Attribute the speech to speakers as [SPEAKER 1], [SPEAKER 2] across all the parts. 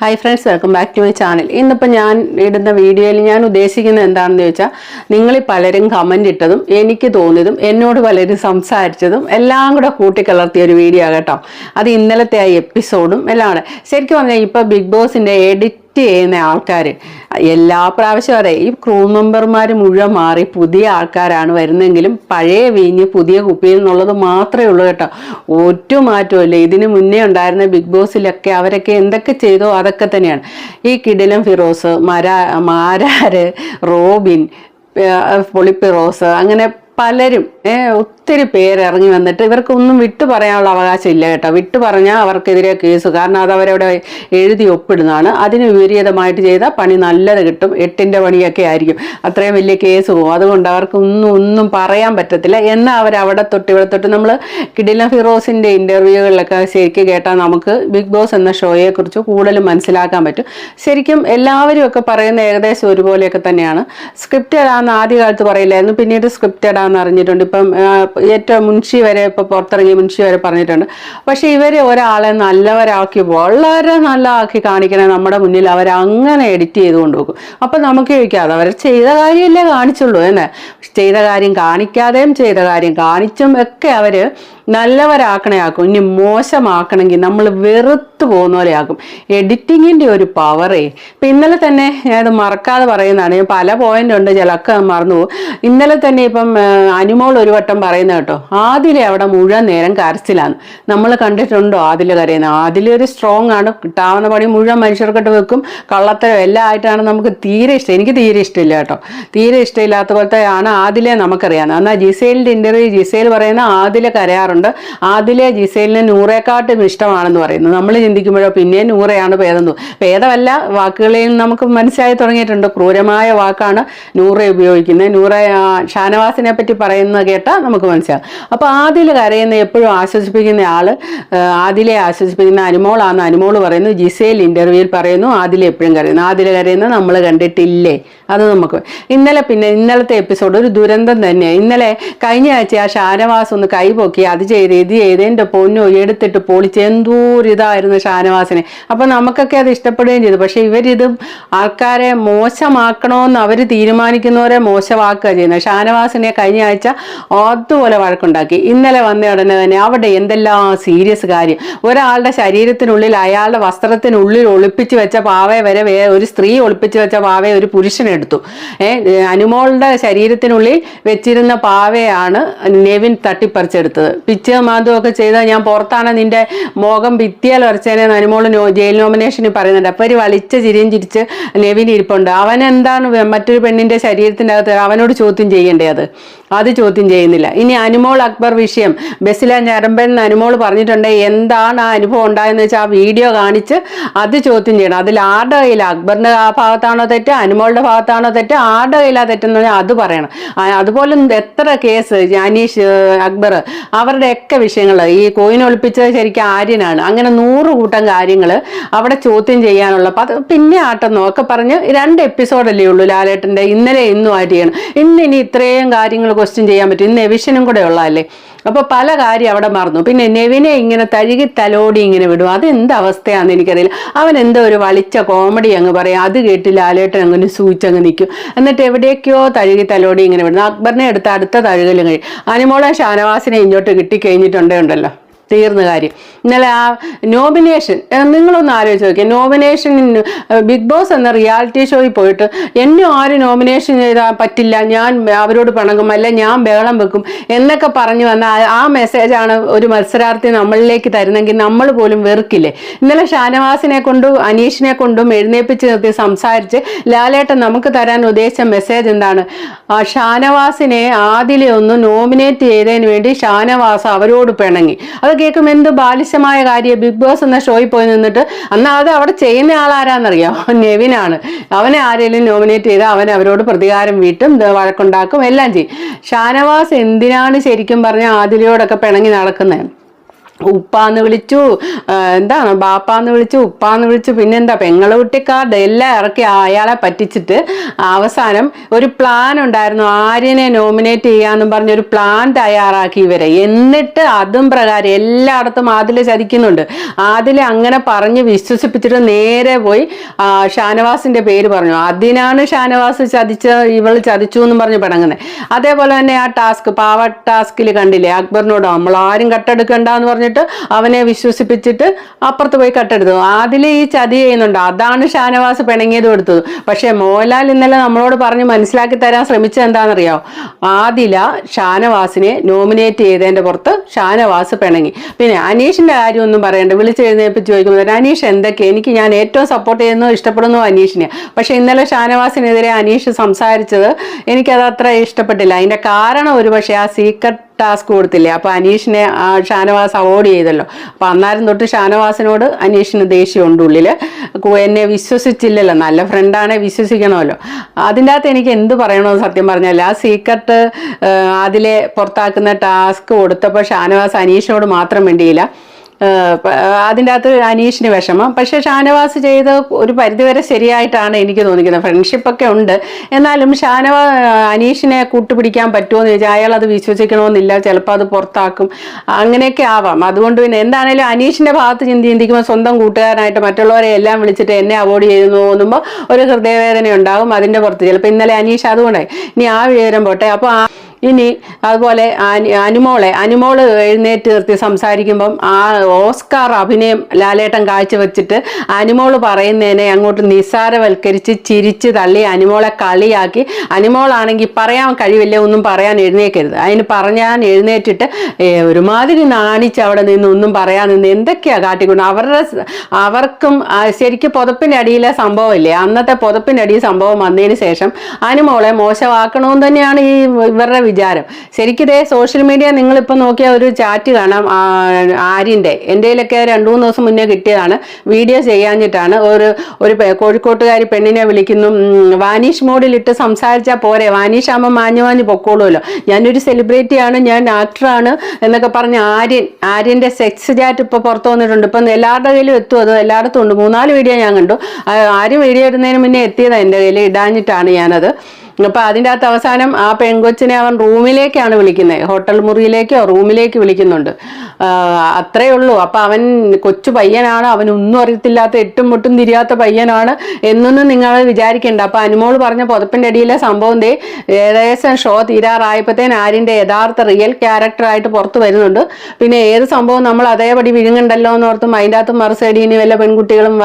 [SPEAKER 1] Hi friends welcome back to my channel ഇന്നിപ്പോൾ ഞാൻ ഇടുന്ന വീഡിയോയിൽ ഞാൻ ഉദ്ദേശിക്കുന്നത് എന്താണെന്ന് ചോദിച്ചാൽ നിങ്ങളിൽ പലരും കമന്റ് ഇട്ടതും എനിക്ക് തോന്നിയതും എന്നോട് പലരും സംസാരിച്ചതും എല്ലാം കൂടെ കൂട്ടിക്കലർത്തിയ ഒരു വീഡിയോ കേട്ടോ. അത് ഇന്നലത്തെ ആ എപ്പിസോഡും എല്ലാം കൂടെ ശരിക്കും പറഞ്ഞാൽ ഇപ്പോൾ ബിഗ് ബോസിന്റെ എഡിറ്റ് ചെയ്യുന്ന ആൾക്കാർ എല്ലാ പ്രാവശ്യവും അതെ ഈ ക്രൂ മെമ്പർമാർ മുഴുവൻ മാറി പുതിയ ആൾക്കാരാണ് വരുന്നെങ്കിലും പഴയ വീഞ്ഞ് പുതിയ കുപ്പിയിൽ നിന്നുള്ളത് മാത്രമേ ഉള്ളൂ കേട്ടോ. ഒറ്റ മാറ്റമില്ല ഇതിന് മുന്നേ ഉണ്ടായിരുന്ന ബിഗ് ബോസിലൊക്കെ അവരൊക്കെ എന്തൊക്കെ ചെയ്തോ അതൊക്കെ തന്നെയാണ്. ഈ കിടിലം ഫിറോസ് മരാ മാരാര് റോബിൻ പൊളിപ്പിറോസ് അങ്ങനെ പലരും ഒത്തിരി പേര് ഇറങ്ങി വന്നിട്ട് ഇവർക്കൊന്നും വിട്ടു പറയാനുള്ള അവകാശം ഇല്ല കേട്ടോ. വിട്ടു പറഞ്ഞാൽ അവർക്കെതിരെ കേസ്. കാരണം അത് അവരവിടെ എഴുതി ഒപ്പിടുന്നതാണ്. അതിന് വിപരീതമായിട്ട് ചെയ്താൽ പണി നല്ലത് കിട്ടും. എട്ടിന്റെ പണിയൊക്കെ ആയിരിക്കും. അത്രയും വലിയ കേസ് പോകും. അതുകൊണ്ട് അവർക്ക് ഒന്നും ഒന്നും പറയാൻ പറ്റത്തില്ല. എന്നാൽ അവർ അവിടെ തൊട്ട് ഇവിടെ തൊട്ട് നമ്മൾ കിഡില ഫിറോസിന്റെ ഇന്റർവ്യൂകളിലൊക്കെ ശരിക്കും കേട്ടാൽ നമുക്ക് ബിഗ് ബോസ് എന്ന ഷോയെക്കുറിച്ച് കൂടുതലും മനസ്സിലാക്കാൻ പറ്റും. ശരിക്കും എല്ലാവരും ഒക്കെ പറയുന്ന ഏകദേശം ഒരുപോലെയൊക്കെ തന്നെയാണ്. സ്ക്രിപ്റ്റഡ് ആണെന്ന് ആദ്യകാലത്ത് പറയില്ലായിരുന്നു. പിന്നീട് സ്ക്രിപ്റ്റഡ് ആണെന്ന് അറിഞ്ഞിട്ടുണ്ട്. ഇപ്പം ഏറ്റവും മുൻഷി വരെ ഇപ്പോൾ പുറത്തിറങ്ങിയ മുൻഷി വരെ പറഞ്ഞിട്ടുണ്ട്. പക്ഷേ ഇവരെ ഒരാളെ നല്ലവരാക്കി വളരെ നല്ല ആക്കി കാണിക്കണേ നമ്മുടെ മുന്നിൽ അവർ അങ്ങനെ എഡിറ്റ് ചെയ്ത് കൊണ്ടുപോകും അപ്പം നമുക്ക് ചോദിക്കാതെ അവർ ചെയ്ത കാര്യമല്ലേ കാണിച്ചുള്ളൂ തന്നെ ചെയ്ത കാര്യം കാണിക്കാതെയും ചെയ്ത കാര്യം കാണിച്ചും ഒക്കെ അവർ നല്ലവരാക്കണേ ആക്കും ഇനി മോശമാക്കണമെങ്കിൽ നമ്മൾ വെറുത്ത് പോകുന്ന പോലെ ആക്കും എഡിറ്റിങ്ങിന്റെ ഒരു പവറേ ഇപ്പം ഇന്നലെ തന്നെ ഞാനത് മറക്കാതെ പറയുന്നതാണ്. ഞാൻ പല പോയിന്റ് ഉണ്ട് ചിലക്ക് മറന്നു പോകും. ഇന്നലെ തന്നെ ഇപ്പം അനുമോൾ ഒരു വട്ടം പറയുന്ന കേട്ടോ. ആദിലെ അവിടെ മുഴുവൻ നേരം കരച്ചിലാണ്. നമ്മൾ കണ്ടിട്ടുണ്ടോ ആദില കരയുന്നത്? ആദില സ്ട്രോങ് ആണ്. കിട്ടാവുന്ന പണി മുഴുവൻ മനുഷ്യർക്കിട്ട് വെക്കും. കള്ളത്തരം എല്ലാം ആയിട്ടാണ് നമുക്ക് തീരെ ഇഷ്ടം. എനിക്ക് തീരെ ഇഷ്ടമില്ല കേട്ടോ. തീരെ ഇഷ്ടമില്ലാത്ത പോലത്തെ ആണ് ആദിലെ നമുക്കറിയാം എന്നാൽ ജിസേലിന്റെ ഇന്റർവ്യൂ ജിസേൽ പറയുന്ന ആദിലെ കരയാറുണ്ട്. ആദിലെ ജിസേലിന് നൂറേക്കാട്ടും ഇഷ്ടമാണെന്ന് പറയുന്നു. നമ്മൾ ചിന്തിക്കുമ്പോഴോ പിന്നെ നൂറയാണ് ഭേദം. ഭേദമല്ല വാക്കുകളിൽ നമുക്ക് മനസ്സിലായി തുടങ്ങിയിട്ടുണ്ട്. ക്രൂരമായ വാക്കാണ് നൂറ ഉപയോഗിക്കുന്നത്. നൂറ ഷാനവാസിനെ പറ്റി പറയുന്നത് കേട്ടാൽ നമുക്ക് മനസ്സിലാവും. അപ്പോൾ ആദിൽ കരയുന്ന എപ്പോഴും ആശ്വസിപ്പിക്കുന്ന ആൾ ആ, ആദിലെ ആശ്വസിപ്പിക്കുന്ന അനുമോളാണെന്ന് അനുമോൾ പറയുന്നു. ജിസേൽ ഇന്റർവ്യൂവിൽ പറയുന്നു ആദിലെ എപ്പോഴും കരയുന്നു. ആദില കരയുന്നത് നമ്മൾ കണ്ടിട്ടില്ലേ? അത് നമുക്ക് ഇന്നലെ പിന്നെ ഇന്നലത്തെ എപ്പിസോഡ് ഒരു ദുരന്തം തന്നെയാണ് ഇന്നലെ കഴിഞ്ഞ ആഴ്ച ആ ഷാനവാസ് ഒന്ന് കൈപോക്കി അത് ചെയ്ത് ഇത് ചെയ്ത് എന്റെ പൊന്നു എടുത്തിട്ട് പൊളിച്ച് എന്തോരു ഇതായിരുന്നു ഷാനവാസിനെ. അപ്പം നമുക്കൊക്കെ അത് ഇഷ്ടപ്പെടുകയും ചെയ്തു. പക്ഷേ ഇവരിത് ആൾക്കാരെ മോശമാക്കണമെന്ന് അവർ തീരുമാനിക്കുന്നവരെ മോശമാക്കുക ചെയ്യുന്നത് ഷാനവാസിനെ കഴിഞ്ഞ ആഴ്ച അതുപോലെ വഴക്കുണ്ടാക്കി. ഇന്നലെ വന്ന ഉടനെ തന്നെ അവിടെ എന്തെല്ലാം സീരിയസ് കാര്യം. ഒരാളുടെ ശരീരത്തിനുള്ളിൽ അയാളുടെ വസ്ത്രത്തിനുള്ളിൽ ഒളിപ്പിച്ച് വെച്ച പാവയെ വരെ ഒരു സ്ത്രീ ഒളിപ്പിച്ച് വെച്ച പാവയെ ഒരു പുരുഷനെടുത്തു ഏഹ് അനുമോളുടെ ശരീരത്തിനുള്ളിൽ വെച്ചിരുന്ന പാവയാണ് നെവിൻ തട്ടിപ്പറിച്ചെടുത്തത്. പിച്ച് മാന്തവും ഒക്കെ ചെയ്താൽ ഞാൻ പുറത്താണ് നിന്റെ മോകം ഭിത്തിയാൽ വരച്ചേനെ നനുമോൾ നോ ജയിൽ നോമിനേഷന് പറയുന്നുണ്ട്. അപ്പോൾ ഒരു വലിച്ച ചിരിയും ചിരിച്ച് നെവിൻ ഇരിപ്പുണ്ട്. അവൻ എന്താണ് മറ്റൊരു പെണ്ണിന്റെ ശരീരത്തിന്റെ അകത്ത് അവനോട് ചോദ്യം ചെയ്യേണ്ടേ അത്? അത് ചോദ്യം ചെയ്യുന്നില്ല. ഇനി അനുമോൾ അക്ബർ വിഷയം. ബസ്സിലെ ഞരമ്പൻ അനുമോൾ പറഞ്ഞിട്ടുണ്ട്. എന്താണ് ആ അനുഭവം ഉണ്ടായെന്ന് വെച്ചാൽ ആ വീഡിയോ കാണിച്ച് അത് ചോദ്യം ചെയ്യണം. അതിൽ ആരുടെ കയ്യില അക്ബറിന്റെ ആ ഭാഗത്താണോ തെറ്റ് അനുമോളുടെ ഭാഗത്താണോ തെറ്റ് ആരുടെ കയ്യിലാ തെറ്റെന്ന് പറഞ്ഞാൽ അത് പറയണം. അതുപോലെ എത്ര കേസ് അനീഷ് അക്ബർ അവരുടെയൊക്കെ വിഷയങ്ങൾ ഈ കോയിൻ ഒളിപ്പിച്ചത് ശരിക്കും ആര്യനാണ്. അങ്ങനെ നൂറ് കൂട്ടം കാര്യങ്ങൾ അവിടെ ചോദ്യം ചെയ്യാനുള്ള അത് പിന്നെ ആട്ടെന്നോ ഒക്കെ പറഞ്ഞ് രണ്ട് എപ്പിസോഡല്ലേ ഉള്ളൂ ലാലേട്ടന്റെ ഇന്നലെ ഇന്നും ആയിട്ട് ചെയ്യണം ഇന്ന് ഇനി ഇത്രയും കാര്യങ്ങൾ ക്വസ്റ്റ്യൻ ചെയ്യാൻ പറ്റും. ഇന്ന് എവിഷനും കൂടെ ഉള്ളതല്ലേ? അപ്പോൾ പല കാര്യം അവിടെ മറന്നു. പിന്നെ നെവിനെ ഇങ്ങനെ തഴുകി തലോടി ഇങ്ങനെ വിടും. അതെന്ത് അവസ്ഥയാണെന്ന് എനിക്കറിയില്ല. അവൻ എന്തോ ഒരു വളിച്ച കോമഡി അങ്ങ് പറയും. അത് കേട്ട് ലാലേട്ടൻ അങ്ങനെ സൂചിച്ചങ്ങ് നിൽക്കും. എന്നിട്ട് എവിടേക്കോ തഴുകി തലോടി ഇങ്ങനെ വിടുന്നു അക്ബറിനെ എടുത്ത് അടുത്ത തഴുകലും കഴിയും. അനുമോളെ ഷാനവാസിനെ ഇങ്ങോട്ട് കിട്ടിക്കഴിഞ്ഞിട്ടുണ്ടേ ഉണ്ടല്ലോ. തീർന്ന കാര്യം. ഇന്നലെ ആ നോമിനേഷൻ നിങ്ങളൊന്ന് ആലോചിച്ച് നോക്കിയാൽ നോമിനേഷൻ ബിഗ് ബോസ് എന്ന റിയാലിറ്റി ഷോയിൽ പോയിട്ട് എന്നെ ആരും നോമിനേഷൻ ചെയ്താൽ പറ്റില്ല. ഞാൻ അവരോട് പിണങ്ങും അല്ല ഞാൻ ബഹളം വെക്കും എന്നൊക്കെ പറഞ്ഞു വന്ന ആ മെസ്സേജാണ് ഒരു മത്സരാർത്ഥി നമ്മളിലേക്ക് തരുന്നെങ്കിൽ നമ്മൾ പോലും വെറുക്കില്ലേ? ഇന്നലെ ഷാനവാസിനെ കൊണ്ടും അനീഷിനെ കൊണ്ടും എഴുന്നേപ്പിച്ച് നിർത്തി സംസാരിച്ച് ലാലേട്ടൻ നമുക്ക് തരാൻ ഉദ്ദേശിച്ച മെസ്സേജ് എന്താണ്? ആ ഷാനവാസിനെ ആദിലെ ഒന്ന് നോമിനേറ്റ് ചെയ്തതിന് വേണ്ടി ഷാനവാസ് അവരോട് പിണങ്ങി. അത് കേൾക്കുമ്പോൾ എന്ത് ബാലിശമായ കാര്യം. ബിഗ് ബോസ് എന്ന ഷോയിൽ പോയി നിന്നിട്ട് അന്ന് അത് അവിടെ ചെയ്യുന്ന ആളാരാന്നറിയാം? നെവിനാണ്. അവനെ ആരെങ്കിലും നോമിനേറ്റ് ചെയ്ത് അവൻ അവരോട് പ്രതികാരം വീട്ടും വഴക്കുണ്ടാക്കും എല്ലാം ചെയ്യും. ഷാനവാസ് എന്തിനാണ് ശരിക്കും പറഞ്ഞ ആദിലയോടൊക്കെ പിണങ്ങി നടക്കുന്നത് ഉപ്പാന്ന് വിളിച്ചു എന്താണ് ബാപ്പാന്ന് വിളിച്ചു ഉപ്പാന്ന് വിളിച്ചു പിന്നെന്താ പെങ്ങളെ കുട്ടിക്കാരുടെ എല്ലാം ഇറക്കി അയാളെ പറ്റിച്ചിട്ട് അവസാനം ഒരു പ്ലാൻ ഉണ്ടായിരുന്നു. ആര്യനെ നോമിനേറ്റ് ചെയ്യാന്നും പറഞ്ഞ ഒരു പ്ലാൻ തയ്യാറാക്കി ഇവരെ. എന്നിട്ട് അതും പ്രകാരം എല്ലായിടത്തും ആദിലെ ചതിക്കുന്നുണ്ട്. ആദിലെ അങ്ങനെ പറഞ്ഞ് വിശ്വസിപ്പിച്ചിട്ട് നേരെ പോയി ഷാനവാസിന്റെ പേര് പറഞ്ഞു. അതിനാണ് ഷാനവാസ് ചതിച്ച ഇവൾ ചതിച്ചു എന്നും പറഞ്ഞ് പിണങ്ങുന്നത് അതേപോലെ തന്നെ ആ ടാസ്ക് പാവ ടാസ്കിൽ കണ്ടില്ലേ അക്ബറിനോട് നമ്മൾ ആരും കട്ടെടുക്കണ്ട എന്ന് പറഞ്ഞിട്ട് അവനെ വിശ്വസിപ്പിച്ചിട്ട് അപ്പുറത്ത് പോയി കട്ടെടുത്തു. അതിൽ ഈ ചതി ചെയ്യുന്നുണ്ട്. അതാണ് ഷാനവാസ് പിണങ്ങിയത് കൊടുത്തത്. പക്ഷേ മോഹൻലാൽ ഇന്നലെ നമ്മളോട് പറഞ്ഞ് മനസ്സിലാക്കി തരാൻ ശ്രമിച്ചത് എന്താണെന്നറിയോ? ആദില ഷാനവാസിനെ നോമിനേറ്റ് ചെയ്തതിന്റെ പുറത്ത് ഷാനവാസ് പിണങ്ങി. പിന്നെ അനീഷിന്റെ കാര്യം ഒന്നും പറയണ്ട. വിളിച്ച് എഴുന്നേപ്പിച്ച് ചോദിക്കുമ്പോൾ അനീഷ് എന്തൊക്കെ? എനിക്ക് ഞാൻ ഏറ്റവും സപ്പോർട്ട് ചെയ്യുന്നു ഇഷ്ടപ്പെടുന്നു അനീഷിനെ. പക്ഷെ ഇന്നലെ ഷാനവാസിനെതിരെ അനീഷ് സംസാരിച്ചത് എനിക്കത് അത്ര ഇഷ്ടപ്പെട്ടില്ല. അതിന്റെ കാരണം ഒരു പക്ഷേ ആ സീക്രട്ട് ടാസ്ക് കൊടുത്തില്ലേ? അപ്പൊ അനീഷിനെ ആ ഷാനവാസ് അവോയ്ഡ് ചെയ്തല്ലോ. അപ്പൊ അന്നേരം തൊട്ട് ഷാനവാസിനോട് അനീഷിന് ദേഷ്യമുണ്ട് ഉള്ളിൽ. കു- എന്നെ വിശ്വസിച്ചില്ലല്ലോ. നല്ല ഫ്രണ്ടാണെ വിശ്വസിക്കണമല്ലോ. അതിന്റെ അകത്ത് എനിക്ക് എന്ത് പറയണമെന്ന് സത്യം പറഞ്ഞാൽ ആ സീക്രട്ട് അതിലെ പുറത്താക്കുന്ന ടാസ്ക് കൊടുത്തപ്പോൾ ഷാനവാസ് അനീഷിനോട് മാത്രം വേണ്ടിയില്ല അതിന്റെ അകത്ത് അനീഷിന് വിഷമം. പക്ഷെ ഷാനവാസ് ചെയ്ത് ഒരു പരിധിവരെ ശരിയായിട്ടാണ് എനിക്ക് തോന്നിക്കുന്നത്. ഫ്രണ്ട്ഷിപ്പൊക്കെ ഉണ്ട്. എന്നാലും ഷാനവാ അനീഷിനെ കൂട്ടുപിടിക്കാൻ പറ്റുമോ എന്ന് ചോദിച്ചാൽ അയാൾ അത് വിശ്വസിക്കണമെന്നില്ല. ചിലപ്പോൾ അത് പുറത്താക്കും. അങ്ങനെയൊക്കെ ആവാം. അതുകൊണ്ട് പിന്നെ എന്താണേലും അനീഷിന്റെ ഭാഗത്ത് ചിന്തി ചിന്തിക്കുമ്പോൾ സ്വന്തം കൂട്ടുകാരനായിട്ട് മറ്റുള്ളവരെ എല്ലാം വിളിച്ചിട്ട് എന്നെ അവോയ്ഡ് ചെയ്യുന്നു തോന്നുമ്പോൾ ഒരു ഹൃദയവേദന ഉണ്ടാകും അതിന്റെ പുറത്ത്. ചിലപ്പോൾ ഇന്നലെ അനീഷ് അതുകൊണ്ടായി. ഇനി ആ വിവരം പോട്ടെ. അപ്പോൾ ആ ഇനി അതുപോലെ അനി- അനുമോളെ അനുമോൾ എഴുന്നേറ്റ് നിർത്തി സംസാരിക്കുമ്പം ആ ഓസ്കാർ അഭിനയം ലാലേട്ടൻ കാഴ്ചവെച്ചിട്ട് അനുമോൾ പറയുന്നതിനെ അങ്ങോട്ട് നിസ്സാരവൽക്കരിച്ച് ചിരിച്ച് തള്ളി അനുമോളെ കളിയാക്കി. അനുമോളാണെങ്കിൽ പറയാൻ കഴിവില്ല ഒന്നും പറയാൻ എഴുന്നേക്കരുത്. അതിന് പറഞ്ഞാൻ എഴുന്നേറ്റിട്ട് ഒരുമാതിരി നാണിച്ച് അവിടെ നിന്ന് ഒന്നും പറയാൻ നിന്ന് എന്തൊക്കെയാണ് കാട്ടിക്കൊണ്ട് അവരുടെ അവർക്കും ശരിക്കും പുതപ്പിന്റെ അടിയിലെ സംഭവമില്ലേ? അന്നത്തെ പുതപ്പിന്റെ അടിയിൽ സംഭവം വന്നതിന് ശേഷം അനുമോളെ മോശമാക്കണമെന്ന് തന്നെയാണ് ഈ ഇവരുടെ വിചാരം. ശരിക്കും ഇതേ സോഷ്യൽ മീഡിയ നിങ്ങളിപ്പോൾ നോക്കിയ ഒരു ചാറ്റ് കാണാം. ആര്യന്റെ. എന്റെയിലൊക്കെ രണ്ടു മൂന്ന് ദിവസം മുന്നേ കിട്ടിയതാണ്. വീഡിയോ ചെയ്യാഞ്ഞിട്ടാണ്. ഒരു ഒരു കോഴിക്കോട്ടുകാരി പെണ്ണിനെ വിളിക്കുന്നു. വാനീഷ് മോഡിലിട്ട് സംസാരിച്ചാൽ പോരെ. വാനീഷ് ആകുമ്പോൾ മാഞ്ഞു മാഞ്ഞു പൊക്കോളുമല്ലോ ഞാനൊരു സെലിബ്രിറ്റിയാണ് ഞാൻ ആക്ടറാണ് എന്നൊക്കെ പറഞ്ഞ് ആര്യൻ ആര്യന്റെ സെക്സ് ചാറ്റ് ഇപ്പോൾ പുറത്തു വന്നിട്ടുണ്ട്. ഇപ്പം എല്ലാവരുടെ കയ്യിലും എത്തും അത്. എല്ലായിടത്തും ഉണ്ട്. മൂന്നാൽ വീഡിയോ ഞാൻ കണ്ടു. ആരും വീഡിയോ ഇടുന്നതിന് മുന്നേ എത്തിയതാണ് എന്റെ കയ്യിൽ ഇടാഞ്ഞിട്ടാണ് ഞാനത്. അപ്പൊ അതിന്റെ അകത്ത് അവസാനം ആ പെൺകൊച്ചിനെ അവൻ റൂമിലേക്കാണ് വിളിക്കുന്നത്. ഹോട്ടൽ മുറിയിലേക്കോ റൂമിലേക്ക് വിളിക്കുന്നുണ്ട്. അത്രയേ അത്രേ ഉള്ളൂ. അപ്പൊ അവൻ കൊച്ചു പയ്യനാണ്. അവൻ ഒന്നും അറിയത്തില്ലാത്ത എട്ടും മുട്ടും തിരിയാത്ത പയ്യനാണ് എന്നൊന്നും നിങ്ങൾ വിചാരിക്കേണ്ട. അപ്പൊ അനുമോൾ പറഞ്ഞ പുതപ്പിന്റെ അടിയിലെ സംഭവം ദേ ഏകദേശം ഷോ തീരാറായപ്പോഴത്തേന് ആരിന്റെ യഥാർത്ഥ റിയൽ ക്യാരക്ടറായിട്ട് പുറത്തു വരുന്നുണ്ട്. പിന്നെ ഏത് സംഭവം നമ്മൾ അതേപടി വിഴുങ്ങണ്ടല്ലോ എന്ന് ഓർത്തും അതിന്റെ അകത്ത് മറുസൈഡിൽ ഇനി വല്ല പെൺകുട്ടികളും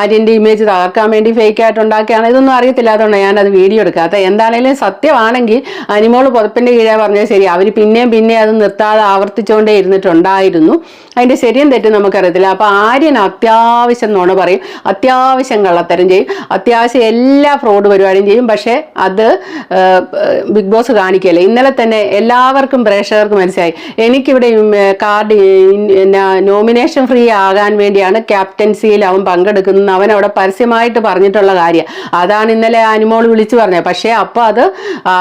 [SPEAKER 1] ആര്യന്റെ ഇമേജ് തകർക്കാൻ വേണ്ടി ഫേക്ക് ആയിട്ട് ഉണ്ടാക്കിയാണ് ഇതൊന്നും അറിയത്തില്ലാത്തതുകൊണ്ടാണ് ഞാനത് വീഡിയോ എടുക്കാത്ത എന്താണേലും സത്യമാണെങ്കിൽ അനിമോൾ പുതപ്പിന്റെ കീഴാ പറഞ്ഞത് ശരി. അവർ പിന്നെയും പിന്നെ അത് നിർത്താതെ ആവർത്തിച്ചുകൊണ്ടേ ഇരുന്നിട്ടുണ്ടായിരുന്നു. അതിന്റെ ശരിയും തെറ്റും നമുക്കറിയത്തില്ല. അപ്പൊ ആര്യൻ അത്യാവശ്യം നോണ പറയും. അത്യാവശ്യം കള്ളത്തരം ചെയ്യും. അത്യാവശ്യം എല്ലാ ഫ്രോഡ് പരിപാടിയും ചെയ്യും. പക്ഷേ അത് ബിഗ് ബോസ് കാണിക്കല്ലേ. ഇന്നലെ തന്നെ എല്ലാവർക്കും പ്രേക്ഷകർക്ക് മനസ്സിലായി. എനിക്കിവിടെ കാർഡ് നോമിനേഷൻ ഫ്രീ ആകാൻ വേണ്ടിയാണ് ക്യാപ്റ്റൻസിയിൽ അവൻ പങ്കെടുക്കുന്നത് അവൻ അവിടെ പരസ്യമായിട്ട് പറഞ്ഞിട്ടുള്ള കാര്യം. അതാണ് ഇന്നലെ അനിമോൾ വിളിച്ചു പറഞ്ഞത്. പക്ഷേ അപ്പോൾ അത്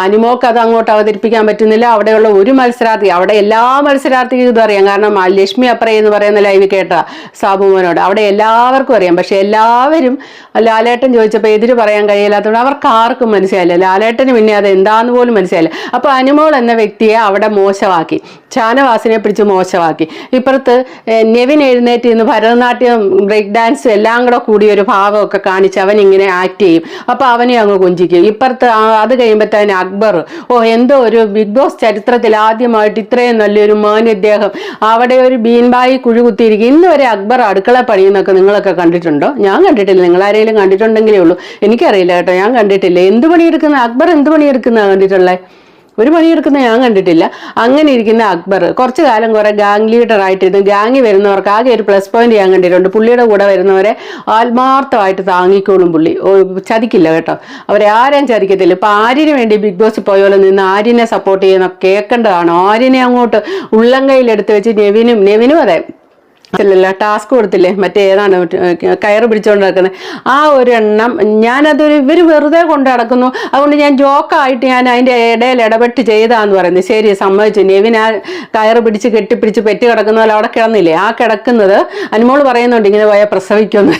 [SPEAKER 1] അനുമോക്ക് അത് അങ്ങോട്ട് അവതരിപ്പിക്കാൻ പറ്റുന്നില്ല. അവിടെയുള്ള ഒരു മത്സരാർത്ഥി അവിടെ എല്ലാ മത്സരാർത്ഥിക്കും ഇതും അറിയാം. കാരണം ലക്ഷ്മി അപ്രേ എന്ന് പറയുന്ന ലൈവ് കേട്ട സാബുമോനോട് അവിടെ എല്ലാവർക്കും അറിയാം. പക്ഷെ എല്ലാവരും ലാലേട്ടൻ ചോദിച്ചപ്പോൾ എതിര് പറയാൻ കഴിയില്ലാത്തതുകൊണ്ട് അവർക്ക് ആർക്കും മനസ്സിലായില്ല. ലാലേട്ടന് പിന്നെ അത് എന്താന്ന് പോലും മനസ്സിലായില്ല. അപ്പോൾ അനുമോൾ എന്ന വ്യക്തിയെ അവിടെ മോശമാക്കി. ഷാനവാസിനെ പിടിച്ച് മോശമാക്കി. ഇപ്പുറത്ത് നെവിൻ എഴുന്നേറ്റ് ഇന്ന് ഭരതനാട്യം ബ്രേക്ക് ഡാൻസ് എല്ലാം കൂടെ കൂടി ഒരു ഭാവമൊക്കെ കാണിച്ച് അവൻ ഇങ്ങനെ ആക്ട് ചെയ്യും. അപ്പോൾ അവനെ അങ്ങ് കൊഞ്ചിക്കും. ഇപ്പുറത്ത് അത് കഴിയുമ്പോഴത്തേന് അക്ബർ ഓ എന്തോ ഒരു ബിഗ് ബോസ് ചരിത്രത്തിൽ ആദ്യമായിട്ട് ഇത്രയും നല്ലൊരു മാന്യദ്ദേഹം അവിടെ ഒരു ബീൻബായി കുഴി കുത്തിയിരിക്കും. ഇന്ന് വരെ അക്ബർ അടുക്കള പണിയെന്നൊക്കെ നിങ്ങളൊക്കെ കണ്ടിട്ടുണ്ടോ? ഞാൻ കണ്ടിട്ടില്ല. നിങ്ങൾ ആരെങ്കിലും കണ്ടിട്ടുണ്ടെങ്കിലേ ഉള്ളൂ. എനിക്കറിയില്ല കേട്ടോ. ഞാൻ കണ്ടിട്ടില്ല. എന്ത് പണിയെടുക്കുന്ന അക്ബർ എന്ത് പണിയെടുക്കുന്ന കണ്ടിട്ടുള്ളത് ഒരു പണിയെടുക്കുന്ന ഞാൻ കണ്ടിട്ടില്ല. അങ്ങനെ ഇരിക്കുന്ന അക്ബർ കുറച്ചു കാലം കുറെ ഗാങ് ലീഡർ ആയിട്ടിരുന്നു. ഗാങ്ങി വരുന്നവർക്ക് ആകെ ഒരു പ്ലസ് പോയിന്റ് ഞാൻ കണ്ടിട്ടുണ്ട്. പുള്ളിയുടെ കൂടെ വരുന്നവരെ ആത്മാർത്ഥമായിട്ട് താങ്ങിക്കോളും പുള്ളി. ചതിക്കില്ല കേട്ടോ. അവരെ ആരെയും ചതിക്കത്തില്ല. ഇപ്പൊ ആര്യന് വേണ്ടി ബിഗ് ബോസ് പോയോലെ നിന്ന് ആര്യനെ സപ്പോർട്ട് ചെയ്യുന്ന കേൾക്കേണ്ടതാണ് ആര്യനെ അങ്ങോട്ട് ഉള്ളം കയ്യിലെടുത്ത് വെച്ച് നെവിനും നെവിനും അതെ അല്ലല്ല ടാസ്ക് കൊടുത്തില്ലേ? മറ്റേ ഏതാണ് കയറ് പിടിച്ചുകൊണ്ട് നടക്കുന്നത് ആ ഒരു എണ്ണം ഞാനതൊരു ഇവർ വെറുതെ കൊണ്ട് നടക്കുന്നു. അതുകൊണ്ട് ഞാൻ ജോക്കായിട്ട് ഞാൻ അതിന്റെ ഇടയിൽ ഇടപെട്ട് ചെയ്താന്ന് പറയുന്നത് ശരി സമ്മതിച്ചു. നെവിൻ ആ കയറ് പിടിച്ച് കെട്ടിപ്പിടിച്ച് പെറ്റ് കിടക്കുന്ന പോലെ അവിടെ കിടന്നില്ലേ? ആ കിടക്കുന്നത് അനുമോൾ പറയുന്നുണ്ട് ഇങ്ങനെ പോയാൽ പ്രസവിക്കുമെന്ന്.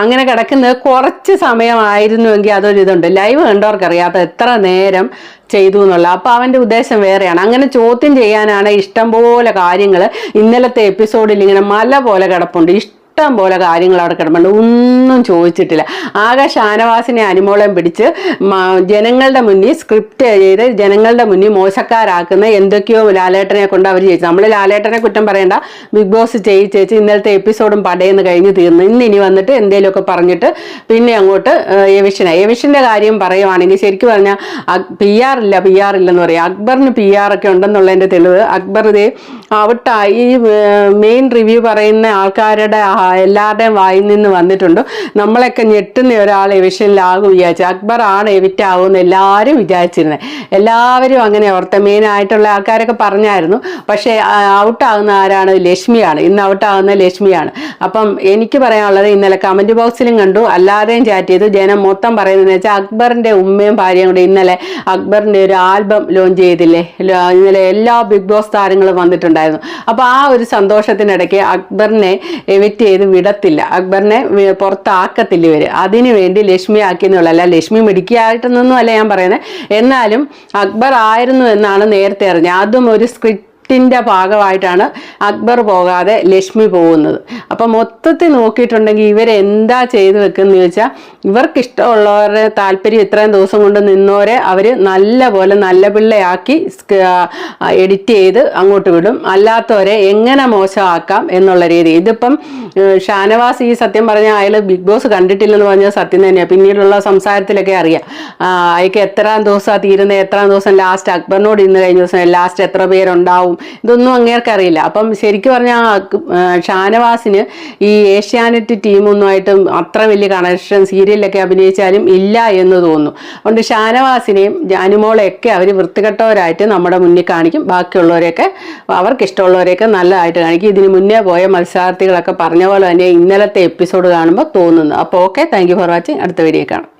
[SPEAKER 1] അങ്ങനെ കിടക്കുന്നത് കുറച്ച് സമയമായിരുന്നുവെങ്കിൽ അതൊരു ഇതുണ്ട് ലൈവ് കണ്ടവർക്ക് അറിയാത്ത എത്ര നേരം ചെയ്തു എന്നുള്ള. അപ്പോൾ അവന്റെ ഉദ്ദേശം വേറെയാണ്. അങ്ങനെ ചോദ്യം ചെയ്യാനാണ് ഇഷ്ടം പോലെ കാര്യങ്ങൾ ഇന്നലത്തെ എപ്പിസോഡിൽ ഇങ്ങനെ മല പോലെ കിടപ്പുണ്ട്. ഇഷ്ടം പോലെ കാര്യങ്ങൾ അവിടെ കിടപ്പുണ്ട്. ഒന്നും ചോദിച്ചിട്ടില്ല. ആകെ ഷാനവാസിനെ അനുമോളം പിടിച്ച് ജനങ്ങളുടെ മുന്നിൽ സ്ക്രിപ്റ്റ് ചെയ്ത് ജനങ്ങളുടെ മുന്നിൽ മോശക്കാരാക്കുന്ന എന്തൊക്കെയോ ലാലേട്ടനെ കൊണ്ട് അവർ ചെയ്യിച്ചു. നമ്മൾ ലാലേട്ടനെ കുറ്റം പറയണ്ട. ബിഗ് ബോസ് ചെയ്യിച്ചേച്ച് ഇന്നലത്തെ എപ്പിസോഡും പടയെന്ന് കഴിഞ്ഞ് തീർന്നു. ഇന്ന് ഇനി വന്നിട്ട് എന്തെങ്കിലുമൊക്കെ പറഞ്ഞിട്ട് പിന്നെ അങ്ങോട്ട് എവിഷനായി എവിഷന്റെ കാര്യം പറയുവാണെങ്കിൽ ശരിക്കും പറഞ്ഞാൽ പി ആർ ഇല്ല പി ആർ ഇല്ലെന്ന് പറയാം. അക്ബറിന് പി ആർ ഒക്കെ ഉണ്ടെന്നുള്ളതിന്റെ തെളിവ്. അക്ബർ ഇതേ ഔട്ടായി ഈ മെയിൻ റിവ്യൂ പറയുന്ന ആൾക്കാരുടെ എല്ലാവരുടെയും വായിൽ നിന്ന് വന്നിട്ടുണ്ട്. നമ്മളൊക്കെ ഞെട്ടുന്ന ഒരാൾ എവിഷനിലാകും വിചാരിച്ചു. അക്ബർ ആണ് എവിറ്റ് ആകുമെന്ന് എല്ലാവരും വിചാരിച്ചിരുന്നത് എല്ലാവരും അങ്ങനെ ഓർത്ത മെയിൻ ആയിട്ടുള്ള ആൾക്കാരൊക്കെ പറഞ്ഞായിരുന്നു. പക്ഷേ ഔട്ടാകുന്ന ആരാണ്? ലക്ഷ്മിയാണ്. ഇന്ന് ഔട്ടാകുന്ന ലക്ഷ്മിയാണ്. അപ്പം എനിക്ക് പറയാനുള്ളത് ഇന്നലെ കമന്റ് ബോക്സിലും കണ്ടു. അല്ലാതെയും ചാറ്റ് ചെയ്തു. ജനം മൊത്തം പറയുന്നതെന്ന് വെച്ചാൽ അക്ബറിന്റെ ഉമ്മയും ഭാര്യയും കൂടെ ഇന്നലെ അക്ബറിന്റെ ഒരു ആൽബം ലോഞ്ച് ചെയ്തില്ലേ? ഇന്നലെ എല്ലാ ബിഗ് ബോസ് താരങ്ങളും വന്നിട്ടുണ്ടായിരുന്നു അപ്പോൾ ആ ഒരു സന്തോഷത്തിനിടയ്ക്ക് അക്ബറിനെ എവിറ്റ് ചെയ്ത് വിടത്തില്ല. അക്ബറിനെ പുറത്താക്കത്തില്ല ഇവർ അതിനു വേണ്ടി ലക്ഷ്മി ആക്കിയെന്നുള്ള അല്ല ലക്ഷ്മി മിടുക്കിയായിട്ടൊന്നും അല്ല ഞാൻ പറയുന്നത് എന്നാലും അക്ബർ ആയിരുന്നു എന്നാണ് നേരത്തെ അറിഞ്ഞത്. അതും ഒരു സ്ക്രിപ്റ്റ് ത്തിന്റെ ഭാഗമായിട്ടാണ് അക്ബർ പോകാതെ ലക്ഷ്മി പോകുന്നത്. അപ്പം മൊത്തത്തിൽ നോക്കിയിട്ടുണ്ടെങ്കിൽ ഇവരെന്താ ചെയ്തു വെക്കുന്നത് ചോദിച്ചാൽ ഇവർക്ക് ഇഷ്ടമുള്ളവരുടെ താല്പര്യം ഇത്രയും ദിവസം കൊണ്ട് നിന്നവരെ അവർ നല്ല പോലെ നല്ല പിള്ളയാക്കി എഡിറ്റ് ചെയ്ത് അങ്ങോട്ട് വിടും. അല്ലാത്തവരെ എങ്ങനെ മോശമാക്കാം എന്നുള്ള രീതി. ഇതിപ്പം ഷാനവാസ് ഈ സത്യം പറഞ്ഞാൽ അയാൾ ബിഗ് ബോസ് കണ്ടിട്ടില്ലെന്ന് പറഞ്ഞാൽ സത്യം തന്നെയാണ് പിന്നീടുള്ള സംസാരത്തിലൊക്കെ അറിയാം. അയക്ക് എത്രാം ദിവസമാണ് തീരുന്നത്? എത്രാം ദിവസം ലാസ്റ്റ്? അക്ബറിനോട് ഇന്ന് കഴിഞ്ഞ ദിവസം ലാസ്റ്റ് എത്ര പേരുണ്ടാവും? ഇതൊന്നും അങ്ങേർക്ക് അറിയില്ല. അപ്പം ശരിക്കും പറഞ്ഞാൽ ഷാനവാസിന് ഈ ഏഷ്യാനെറ്റ് ടീമൊന്നുമായിട്ടും അത്ര വലിയ കണക്ഷൻ സീരിയലിലൊക്കെ അഭിനയിച്ചാലും ഇല്ല എന്ന് തോന്നുന്നു. അതുകൊണ്ട് ഷാനവാസിനെയും ജാനുമോളെയൊക്കെ അവർ വൃത്തികെട്ടവരായിട്ട് നമ്മുടെ മുന്നിൽ കാണിക്കും. ബാക്കിയുള്ളവരെയൊക്കെ അവർക്ക് ഇഷ്ടമുള്ളവരെയൊക്കെ നല്ലതായിട്ട് കാണിക്കും. ഇതിന് മുന്നേ പോയ മത്സരാർത്ഥികളൊക്കെ പറഞ്ഞ പോലെ തന്നെ ഇന്നലത്തെ എപ്പിസോഡ് കാണുമ്പോൾ തോന്നുന്നു. അപ്പോൾ ഓക്കെ താങ്ക് ഫോർ വാച്ചിങ് അടുത്ത വീഡിയോ കാണാം.